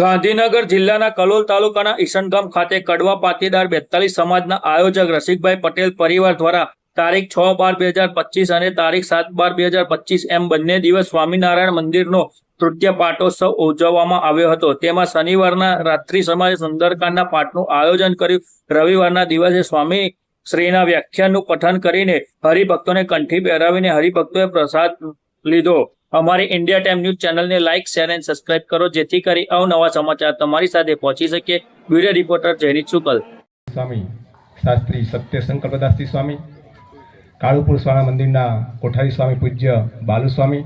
ગાંધીનગર જિલ્લાના કલોલ તાલુકાના ઈશનગામ ખાતે કડવા પાટીદાર બેતાલીસ સમાજના આયોજક રસિકભાઈ પટેલ પરિવાર દ્વારા તારીખ છ બાર બે હજાર પચીસ અને તારીખ સાત બાર બે હજાર પચીસ એમ બંને દિવસ સ્વામિનારાયણ મંદિરનો તૃતીય પાટોત્સવ ઉજવવામાં આવ્યો હતો. તેમાં શનિવારના રાત્રિ સમયે સુંદરકાંડના પાઠનું આયોજન કર્યું. રવિવારના દિવસે સ્વામી શ્રીના વ્યાખ્યાનનું પઠન કરીને હરિભક્તોને કંઠી પહેરાવીને હરિભક્તોએ પ્રસાદ લીધો. અમારી ઇન્ડિયા ટાઈમ ન્યૂઝ ચેનલને લાઇક શેર એન્ડ સબસ્ક્રાઇબ કરો, જેથી કરી અવનવા સમાચાર તમારી સાથે પહોંચી શકે બ્યુરો રિપોર્ટર જયનીત શુકલ. સ્વામી, શાસ્ત્રી સત્ય સંકલ્પદાસજી સ્વામી, કાળુપુર સ્વામી મંદિરના કોઠારી સ્વામી પૂજ્ય બાલુ સ્વામી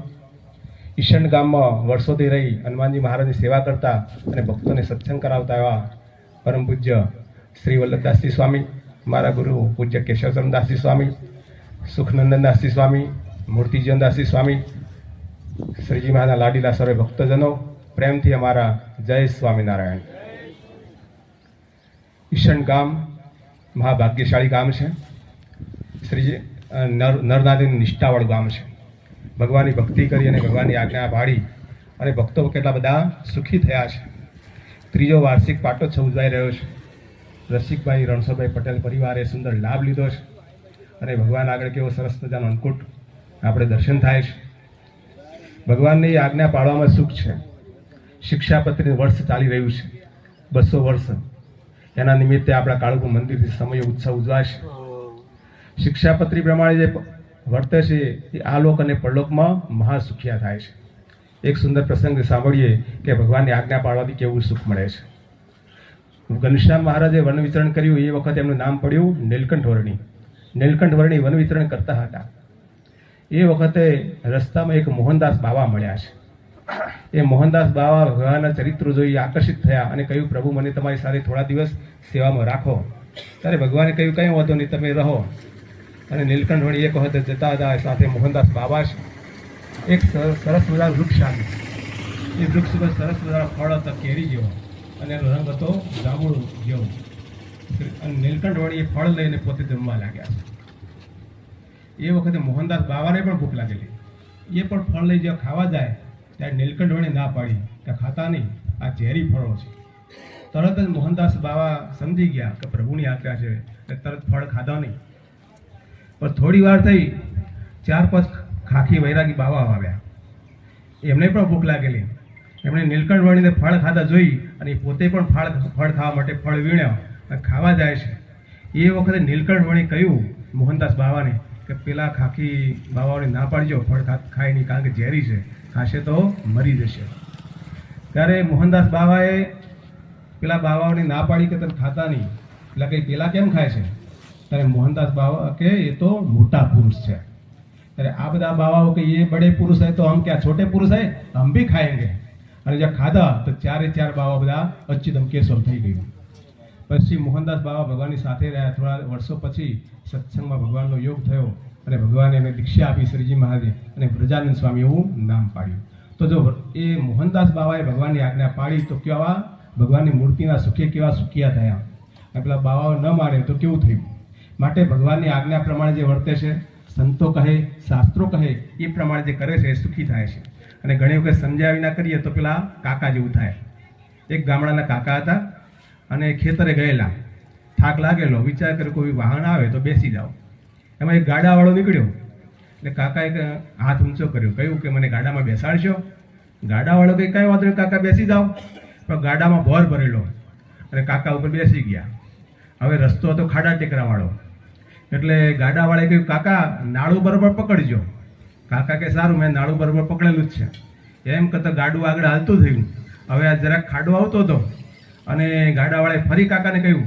ગામમાં વર્ષોથી રહી હનુમાનજી મહારાજની સેવા કરતા અને ભક્તોને સત્સંગ કરાવતા એવા પરમ પૂજ્ય શ્રી વલ્લભદાસજી સ્વામી, મારા ગુરુ પૂજ્ય કેશવચંદાસજી સ્વામી, સુખનંદનદાસજી સ્વામી, મૂર્તિજીવનદાસજી સ્વામી શ્રીજી મહાના લાડીલા સર્વે ભક્તજનો, પ્રેમથી અમારા જય સ્વામિનારાયણ. ઈશન ગામ મહાભાગ્યશાળી ગામ છે. શ્રીજી નર નરનાદીની નિષ્ઠાવાળું ગામ છે. ભગવાનની ભક્તિ કરી અને ભગવાનની આજ્ઞા પાડી અને ભક્તો કેટલા બધા સુખી થયા છે. ત્રીજો વાર્ષિક પાટોત્સવ ઉજવાઈ રહ્યો છે. રસિકભાઈ રણછોડભાઈ પટેલ પરિવારે સુંદર લાભ લીધો છે. અને ભગવાન આગળ કેવો સરસ મજાનો અંકુટ આપણે દર્શન થાય છે. ભગવાનની આજ્ઞા પાળવામાં સુખ છે. શિક્ષાપત્રીનું વર્ષ ચાલી રહ્યું છે. બસો વર્ષ. એના નિમિત્તે આપણા કાળુપુર મંદિરથી સમય ઉત્સવ ઉજવાશે. શિક્ષાપત્રી પ્રમાણે જે વર્તે છે, એ આ લોક અને પરલોકમાં મહાસુખિયા થાય છે. એક સુંદર પ્રસંગ સાંભળીએ કે ભગવાનની આજ્ઞા પાળવાથી કેવું સુખ મળે છે. ઘનશ્યામ મહારાજે વન વિતરણ કર્યું. એ વખતે એમનું નામ પડ્યું નીલકંઠ વર્ણી. નીલકંઠ વર્ણી વન વિતરણ કરતા હતા. એ વખતે રસ્તામાં એક મોહનદાસ બાવા મળ્યા છે. એ મોહનદાસ બાવા ભગવાનના ચરિત્રો જોઈ આકર્ષિત થયા અને કહ્યું, પ્રભુ, મને તમારી સાથે થોડા દિવસ સેવામાં રાખો. ત્યારે ભગવાને કહ્યું, કંઈ વાંધો નહીં, તમે રહો. અને નીલકંઠ વળી એક વખતે જતા હતા, સાથે મોહનદાસ બાબા એક સર- સરસ મજાનું વૃક્ષ આવ્યું એ વૃક્ષ ઉપર સરસ મજાનો ફળ હતો, કેરી જેવો. અને એનો રંગ હતો જાંબુડો જેવો. અને નીલકંઠ વળી એ ફળ લઈને પોતે જમવા લાગ્યા છે. એ વખતે મોહનદાસ બાવાને પણ ભૂખ લાગેલી. એ પણ ફળ લઈ જ્યાં ખાવા જાય ત્યારે નીલકંઠ વળી ના પાડી. કે ખાતા નહીં. આ ઝેરી ફળો છે. તરત જ મોહનદાસ બાવા સમજી ગયા કે પ્રભુની આજ્ઞા છે એટલે તરત ફળ ખાધા નહીં. પણ થોડી વાર થઈ, ચાર પાંચ ખાખી વૈરાગી બાવા આવ્યા. એમને પણ ભૂખ લાગેલી. એમણે નીલકંઠ વણીને ફળ ખાધા જોઈ અને પોતે પણ ફળ ફળ ખાવા માટે ફળ વીણ્યા અને ખાવા જાય છે. એ વખતે નીલકંઠ વણી કહ્યું મોહનદાસ બાવાને કે પેલા ખાખી બાવાઓને ના પાડજો ફળ ખાય નહીં કારણ કે ઝેરી છે. ખાશે તો મરી જશે. ત્યારે મોહનદાસ બાવાએ પેલા બાવાઓને ના પાડી કે તમે ખાતા નહીં. એટલે કંઈ પેલા કેમ ખાય છે? ત્યારે મોહનદાસ બાવા કે એ તો મોટા પુરુષ છે. ત્યારે આ બધા બાવાઓ કે એ બડે પુરુષ હૈ તો હમ ક્યાં છોટે પુરુષ હૈ હમ ભી ખાएंगे અને જ્યાં ખાધા તો ચારે ચાર બાવા બધા અચ્યુતમ કેશવ થઈ ગયું. પછી મોહનદાસ બાબા ભગવાનની સાથે રહ્યા. થોડા વર્ષો પછી સત્સંગમાં ભગવાનનો યોગ થયો અને ભગવાને એને દીક્ષા આપી શ્રીજી મહારાજે અને વ્રજાનંદ સ્વામી એવું નામ પાડ્યું. તો જો એ મોહનદાસ બાવાએ ભગવાનની આજ્ઞા પાડી તો કેવા ભગવાનની મૂર્તિના સુખે કેવા સુખિયા થયા? અને પેલા બાવાઓ ન માને તો કેવું થયું? માટે ભગવાનની આજ્ઞા પ્રમાણે જે વર્તે છે, સંતો કહે, શાસ્ત્રો કહે, એ પ્રમાણે જે કરે છે એ સુખી થાય છે. અને ઘણી વખત સમજાવી ના કરીએ તો પેલા કાકા જેવું થાય. એક ગામડાના કાકા હતા અને ખેતરે ગયેલા. થાક લાગેલો, વિચાર કર્યો, કોઈ વાહન આવે તો બેસી જાઓ. એમાં એક ગાડાવાળો નીકળ્યો. એટલે કાકાએ હાથ ઊંચો કર્યો. કહ્યું કે, મને ગાડામાં બેસાડશો? ગાડાવાળો કંઈ કાંઈ વાંધો કાકા, બેસી જાઓ. પણ ગાડામાં ભોર ભરેલો અને કાકા ઉપર બેસી ગયા. હવે રસ્તો હતો ખાડા ટેકરાવાળો. એટલે ગાડાવાળાએ કહ્યું, કાકા, નાળું બરોબર પકડજો. કાકા કે, સારું, મેં નાળું બરોબર પકડેલું જ છે. એમ કરતાં ગાડું આગળ હાલતું થયું. હવે આ જરાક ખાડો આવતો હતો. અને ગાડાવાળાએ ફરી કાકાને કહ્યું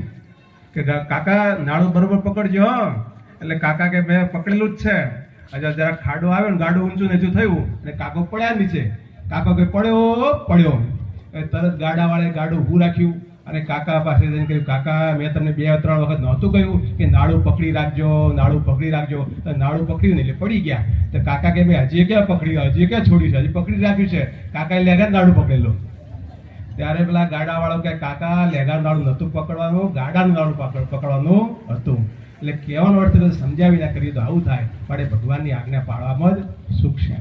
કે કાકા, નાળું બરોબર પકડજો, હો. એટલે કાકા કે, મેં પકડેલું જ છે. અચ્છા જરાક ખાડો આવ્યો ને ગાડું ઊંચું નીચું થયું અને કાકો પડ્યા નીચે. કાકો કે, પડ્યો પડ્યો. તરત ગાડાવાળાએ ગાડું ઊભું રાખ્યું અને કાકા પાસે જઈને કહ્યું, કાકા, મેં તમને બે ત્રણ વખત નહોતું કહ્યું કે નાળું પકડી રાખજો, નાળું પકડી રાખજો. તો નાળું પકડ્યું ને એટલે પડી ગયા. તો કાકા કે મેં હજી ક્યાં પકડ્યું? હજી ક્યાં છોડ્યું છે? હજી પકડી રાખ્યું છે. કાકાએ લેગા નાળું પકડેલું. ત્યારે પેલા ગાડાવાળો કે, કાકા લેગા વાળું નહોતું પકડવાનું, ગાડાનું પકડ, પકડવાનું હતું. એટલે કહેવાનો અર્થ સમજાવી ના કરીએ તો આવું થાય, પણ એ ભગવાનની આજ્ઞા પાળવામાં જ સુખ છે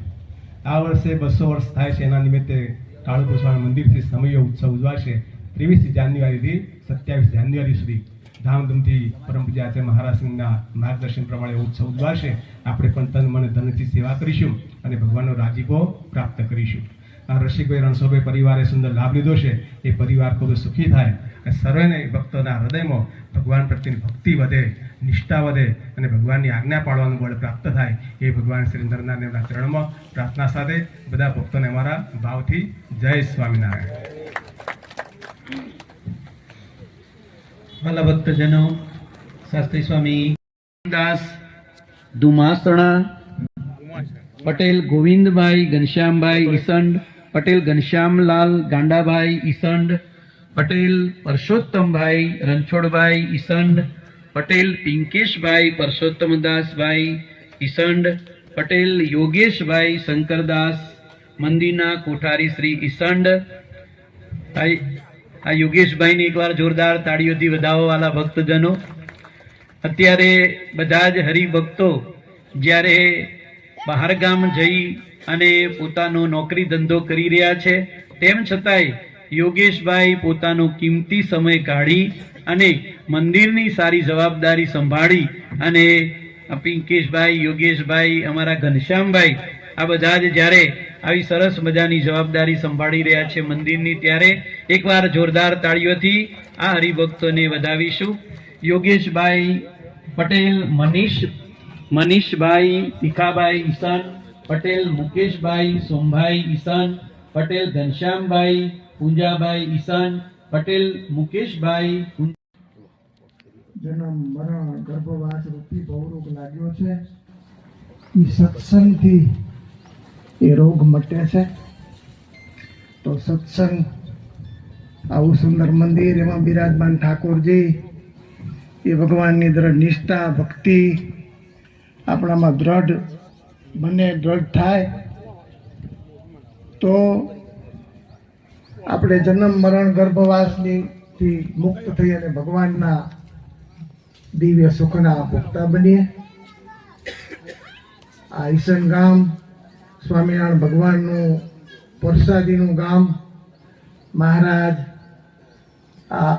આ વર્ષે બસો વર્ષ થાય છે, એના નિમિત્તે કાળુપુષ્પાના મંદિરથી સમય ઉત્સવ ઉજવાશે ત્રેવીસ જાન્યુઆરીથી સત્યાવીસ જાન્યુઆરી સુધી. ધામધૂમથી પરમ પૂજ્ય આચાર્ય માર્ગદર્શન પ્રમાણે ઉત્સવ ઉજવાશે. આપણે પણ તન મને ધનથી સેવા કરીશું અને ભગવાનનો રાજીપો પ્રાપ્ત કરીશું. રસિકભાઈ રણછોડભાઈ પરિવારે સુંદર લાભ લીધો છે. એ પરિવાર ખૂબ સુખી થાય અને સર્વેને ભક્તોના હૃદયમાં ભગવાન પ્રત્યેની ભક્તિ વધે, નિષ્ઠા વધે અને ભગવાનની આજ્ઞા પાડવાનું બળ પ્રાપ્ત થાય એ ભગવાન શ્રી નરનારાયણના ચરણમાં પ્રાર્થના સાથે બધા ભક્તોને અમારા ભાવથી જય સ્વામિનારાયણ. ભક્તજનો, શાસ્ત્રી સ્વામી, દાસ, દુમાસણા, પટેલ ગોવિંદભાઈ, ઘનશ્યામભાઈ, ઈસંડ પટેલ ઘનશ્યામલાલ, ગાંડાભાઈ ઈસંડ, પટેલ પરસોત્તમભાઈ રણછોડભાઈ ઈસંડ, પટેલ પિંકેશભાઈ પરસોત્તમદાસભાઈ ઈસંડ, પટેલ યોગેશભાઈ શંકરદાસ, મંદિરના કોઠારી શ્રી ઈસંડ, આ યોગેશભાઈને એકવાર જોરદાર તાળીઓથી વધાવવાવાળા ભક્તજનો. અત્યારે બધા જ હરિભક્તો જ્યારે બહાર ગામ જઈ અને પોતાનો નોકરી ધંધો કરી રહ્યા છે. તેમ છતાંય યોગેશભાઈ પોતાનો કિંમતી સમય કાઢી અને મંદિરની સારી જવાબદારી સંભાળી અને પિંકેશભાઈ, યોગેશભાઈ, અમારા ઘનશ્યામભાઈ, આ બધા જ જ્યારે આવી સરસ મજાની જવાબદારી સંભાળી રહ્યા છે મંદિરની, ત્યારે એકવાર જોરદાર તાળીઓથી આ હરિભક્તોને વધાવીશું. યોગેશભાઈ પટેલ, મનીષ, મનીષભાઈ, ભીખાભાઈ, ઈશાન પટેલ, મુકેશભાઈ, સોમભાઈ, ઈશાન, પટેલ, ઘનશ્યામભાઈ, પૂંજાભાઈ, ઈશાન, પટેલ, મુકેશભાઈ જન્મ મરણ ગર્ભવાસ રૂપી બહુરોગ લાગ્યો છે. એ સત્સંગથી એ રોગ મટે છે. તો સત્સંગ આવું સુંદર મંદિર એમાં બિરાજમાન ઠાકોરજી, એ ભગવાનની દ્રઢ નિષ્ઠા, ભક્તિ, આપણામાં દ્રઢ બંને દ્રઢ થાય, તો આપણે જન્મ મરણ ગર્ભવાસની મુક્ત થઈ અને ભગવાનના દિવ્ય સુખના ભોગતા બનીએ. આ ઈસન ગામ, સ્વામિનારાયણ ભગવાનનું પરસાદીનું ગામ, મહારાજ, આ